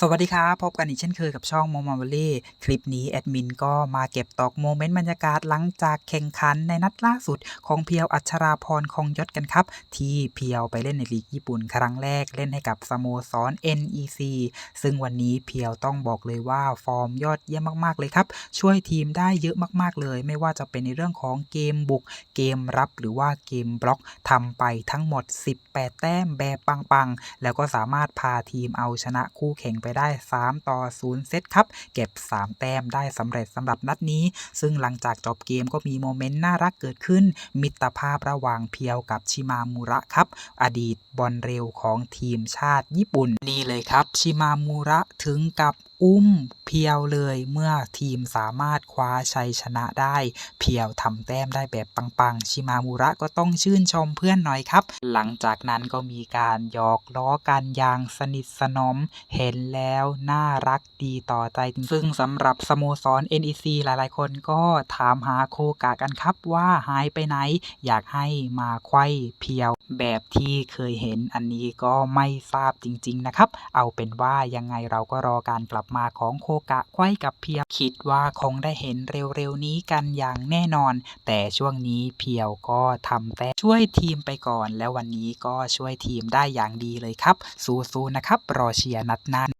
สวัสดีครับ พบกันอีกเช่นเคยกับช่องโมมา v ว l ี่คลิปนี้แอดมินก็มาเก็บตอกโมเมนต์บรรยากาศหลังจากแข่งขันในนัดล่าสุดของเพียวอัชราพรคงยศกันครับ ที่เพียวไปเล่นในลีกญี่ปุ่นครั้งแรกเล่นให้กับสโมสร NEC ซึ่งวันนี้เพียวต้องบอกเลยว่าฟอร์มยอดเยี่ยมมากๆเลยครับ ช่วยทีมได้เยอะมากๆเลย ไม่ว่าจะเป็นในเรื่องของเกมบุก เกมรับหรือว่าเกมบล็อกทำไปทั้งหมด 18 แต้มแบบปังๆแล้วก็สามารถพาทีมเอาชนะคู่แข่งไปได้ 3 ต่อ 0 เซตครับ เก็บ 3 แต้มได้สำเร็จสำหรับนัดนี้ ซึ่งหลังจากจบเกมก็มีโมเมนต์น่ารักเกิดขึ้น มิตรภาพระหว่างเพียวกับชิมามูระครับ อดีตบอลเร็วของทีมชาติญี่ปุ่นนี่เลยครับ ชิมามูระถึงกับอุ้มเพียวเลยเมื่อทีมสามารถคว้าชัยชนะได้ เพียวทำแต้มได้แบบปังๆ ชิมามูระก็ต้องชื่นชมเพื่อนหน่อยครับ หลังจากนั้นก็มีการหยอกล้อกันอย่างสนิทสนม เห็นแล้วน่ารักดีต่อใจจริงซึ่งสำหรับสโมสร NEC หลายๆ คนก็ถามหาโคกะกันครับว่าหายไปไหน อยากให้มาไขว้เพียวแบบที่เคยเห็นอันนี้ก็ไม่ทราบจริง ๆ นะครับ เอาเป็นว่ายังไงเราก็รอการกลับมาของโคกะไขว้กับเพียว คิดว่าคงได้เห็นเร็วๆนี้กันอย่างแน่นอน แต่ช่วงนี้เพียวก็ทำแต่ช่วยทีมไปก่อน แล้ววันนี้ก็ช่วยทีมได้อย่างดีเลยครับ สู้ๆนะครับ รอเชียร์นัดหน้า